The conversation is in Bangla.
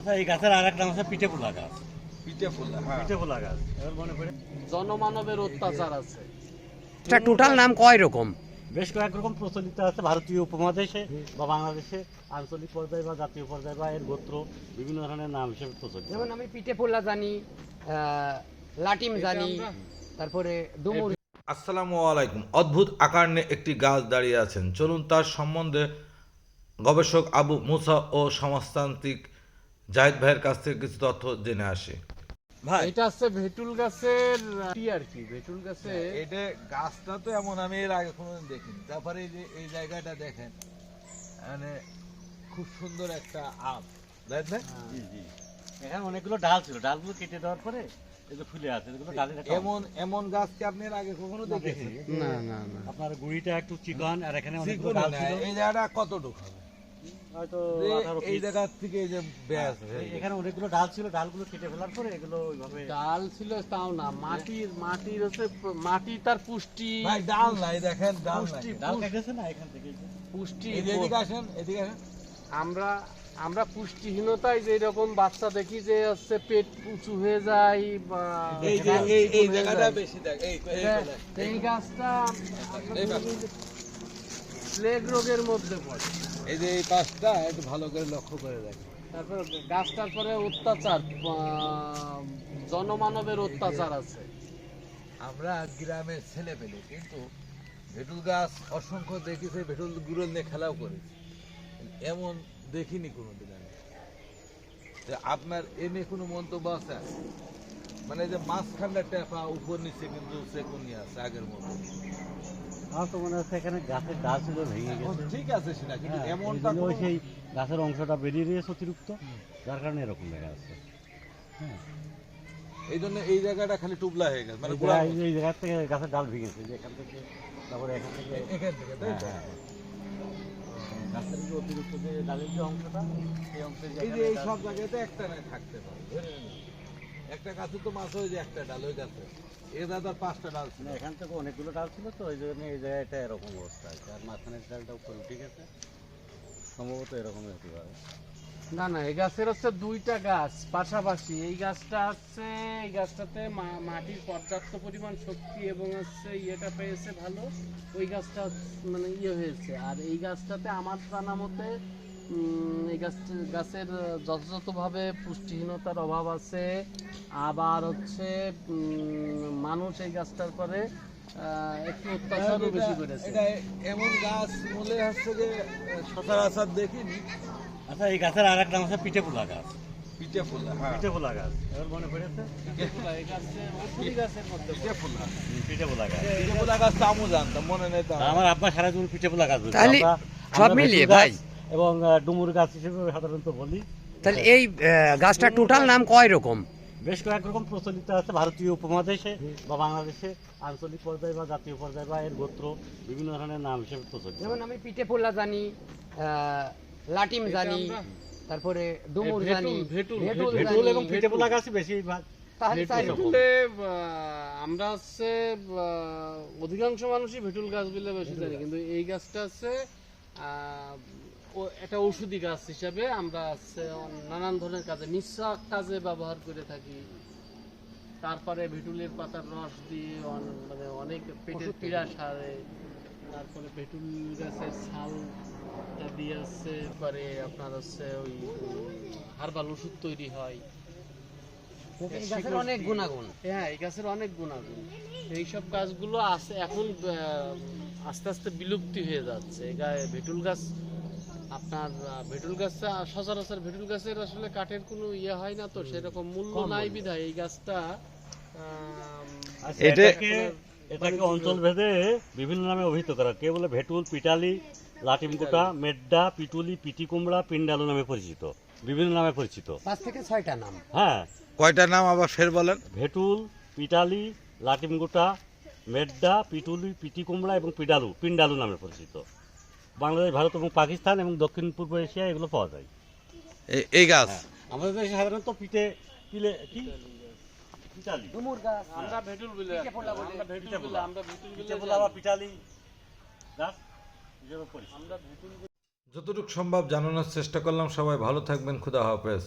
আচ্ছা, এই গাছের আর নাম পিঠে গাছ। পিঠে ফুল হ্যাঁ। পিঠে গাছ এবার মনে জনমানবের অত্যাচার আছে। এটা টোটাল নাম কয় রকম? বেশ কয়েক রকম প্রচলিত আছে ভারতীয় উপমহাদেশে বা বাংলাদেশে আঞ্চলিক পর্যায়ে বা জাতীয় পর্যায়ে বা এর গোত্র বিভিন্ন ধরনের নাম হিসেবে প্রচলিত। যেমন আমি পিঠে পোলা জানি লাটিম জানি তারপরে ডুমুর আসসালামু আলাইকুম। অদ্ভুত আকার নিয়ে একটি গাছ দাঁড়িয়ে আছেন। চলুন তার সম্বন্ধে গবেষক আবু মুসা ও সমাজতান্ত্রিক জাহিদ ভাইয়ের কাছ থেকে কিছু তথ্য জেনে আসি। ভাই। এটা হচ্ছে ভেটুল গাছের কি আর কি ভেটুল গাছে এটা গাছটা তো এমন আমি এর আগে কোনোদিন দেখিনি। তারপরে এই যে এই জায়গাটা দেখেন। মানে খুব সুন্দর একটা আম। দেখবেন জি জি। এখানে অনেকগুলো ডাল ছিল। ডালগুলো কেটে দেওয়ার পরে এগুলো ফুলে আছে। এমন এমন গাছ কি আপনি এর আগে কখনো দেখেছেন? না না না। আপনার গুড়িটা একটু চিকন আর এখানে অনেকগুলো ডাল ছিল। এই জায়গাটা হবে যে আঠারো এই জায়গা থেকে এই যে ব্যাস এখানে অনেকগুলো ডাল ছিল ডালগুলো কেটে ফেলার পরে এগুলো ওইভাবে ডাল ছিল তাও না মাটির মাটির হচ্ছে মাটি তার পুষ্টি। ভাই ডাল নাই দেখেন ডাল নাই। ডাল কেটেছে না এখান থেকে? পুষ্টি এদিকে আসেন এদিকে আসেন। আমরা আমরা পুষ্টিহীনতায় যে রকম বাচ্চা দেখি যে হচ্ছে পেট উঁচু হয়ে যায় বা এই হয়ে জায়গাটা বেশি দেখ এই এই এটা- কোলে। এই গাছটা। প্লেগ রোগের মধ্যে পড়ে। এই যে এই পাশটা একটু ভালো করে লক্ষ্য করে দেখেন। তারপর গাছটার পরে অত্যাচার জনমানবের অত্যাচার আছে। আমরা গ্রামের ছেলে পেলে কিন্তু ভেটুল গাছ অসংখ্য দেখেছি ভেটুল গুড়ল নিয়ে খেলাও করেছি। এমন দেখিনি কোনোদিন আমি। তো আপনার এ নিয়ে কোনো মন্তব্য আছে? মানে যে মাঝখানটা টেপা উপর নিচে কিন্তু সেকুনি আছে আগের মতো। আমার তো মনে হচ্ছে এখানে গাছের ডাল ছিল ভেঙে গেছে ঠিক আছে সেটা কিন্তু হ্যাঁ, এমনটা এই ওই সেই গাছের অংশটা বেরিয়ে রয়েছে অতিরিক্ত যার কারণে এরকম দেখা যাচ্ছে হ্যাঁ এই জন্য এই জায়গাটা খালি টুবলা হয়ে গেছে মানে এই জায়গা- থেকে গাছের ডাল ভেঙেছে যে এখান থেকে তারপরে এখান থেকে এখান থেকে তাই তো? হ্যাঁ, হ্যাঁ। গাছের যে অতিরিক্ত যে ডালের যে অংশটা সেই অংশের এই যে এই সব জায়গাতে একটা থাকতে পারে। একটা গাছে তো মাছ হয়ে যে একটা ডাল ওই গাছে এ দাদার পাঁচটা ডাল ছিল। এখান থেকে অনেকগুলো ডাল ছিল তো ওই জন্য এই জায়গাটা এরকম অবস্থা আছে আর মাঝখানের ডালটা উপরে উঠে গেছে। সম্ভবত এরকমই হতে পারে। না না এই গাছের হচ্ছে দুইটা গাছ পাশাপাশি। এই গাছটা হচ্ছে এই গাছটাতে মা- মাটির পর্যাপ্ত পরিমাণ শক্তি এবং হচ্ছে ইয়েটা পেয়েছে ভালো। ওই গাছটা মানে ইয়ে হয়েছে। আর এই গাছটাতে আমার জানা মতে এই গাছ গাছের যথাযথভাবে পুষ্টিহীনতার অভাব আছে। আবার হচ্ছে মানুষ এই গাছটার পরে একটু অত্যাচারও বেশি করেছে। এমন গাছ মনে হচ্ছে যে সচরাচর দেখিনি। আচ্ছা এই গাছের আর একটা নাম হচ্ছে পিঠে পোলা গাছ। পিঠে ফুলা হ্যাঁ। পিঠে পোলা গাছ। এবার মনে পড়েছে? এই গাছে ঔষধি গাছের মধ্যে। পিঠে ফুলা পিঠে পোলা গাছ। পিঠে ফুলা গাছ তো আমও জানতাম মনে নেই তো আমার। আমার আব্বা সারা জীবন পিঠে পোলা গাছ তাহলে সব মিলিয়ে ভাই। এবং ডুমুর গাছ হিসেবে সাধারণত বলি। তাহলে এই আহ, গাছটা টোটাল নাম কয় রকম? বেশ কয়েক রকম প্রচলিত আছে ভারতীয় উপমহাদেশে বা বাংলাদেশে আঞ্চলিক পর্যায়ে বা জাতীয় পর্যায়ে বা এর গোত্র বিভিন্ন ধরনের নাম হিসেবে প্রচলিত। যেমন আমি পিঠে পোলা জানি লাটিম জানি তারপরে ডুমুর জানি ভেটুল, এবং পিঠে পোলা গাছই বেশিরভাগ ভেটুলে আমরা হচ্ছে অধিকাংশ মানুষই ভেটুল গাছ বলে বেশি জানি কিন্তু এই গাছটা হচ্ছে একটা ঔষধি গাছ হিসাবে আমরা নানান ধরনের কাজে মিশ্রা কাজে ব্যবহার করে থাকি। তারপরে ভেটুলের পাতার রস দিয়ে মানে অনেক পেটের পীড়া সারে। তারপরে ভেটুল গাছের ছালটা দিয়ে হচ্ছে পরে আপনার হচ্ছে ওই হার্বাল ওষুধ তৈরি হয়। গাছের অনেক গুণাগুণ। হ্যাঁ এই গাছের অনেক গুণাগুণ। এইসব গাছগুলো আছে এখন আস্তে আস্তে বিলুপ্তি হয়ে যাচ্ছে। গায়ে ভেটুল গাছ আপনার ভেটুল গাছটা সচরাচর ভেটুল গাছের আসলে কাঠের কোনো ইয়ে হয় না তো সেরকম মূল্য নাই বিধায় এই গাছটা আচ্ছা, এটা- এটাকে এটাকে অঞ্চল ভেদে বিভিন্ন নামে অভিহিত করা। কে বলে? ভেটুল পিটালি লাটিমকুটা মেড্ডা পিটুলি পিটি কুমড়া পিন্ডালু নামে পরিচিত। বিভিন্ন নামে পরিচিত। পাঁচ থেকে ছয়টা নাম। হ্যাঁ। কয়টা নাম আবার ফের বলেন? ভেটুল পিটালি লাটিমগুটা মেড্ডা পিটুলি পিটি কুমড়া এবং পিডালু পিন্ডালু নামে পরিচিত। বাংলাদেশ ভারত এবং পাকিস্তান এবং দক্ষিণ পূর্ব এশিয়া এগুলো পাওয়া যায়। এই- গাছ? আমাদের দেশে সাধারণত পিঠে পিলে কি? পিটালি গাছ আমরা ভেটুল বলে পিঠে পোলা বলে। আমরা ভেটুল বলে আমরা ভেটুল বলে পোলা পিটালি গাছ আমরা যতটুকু সম্ভব জানানোর চেষ্টা করলাম। সবাই ভালো থাকবেন। খুদা হাফেজ।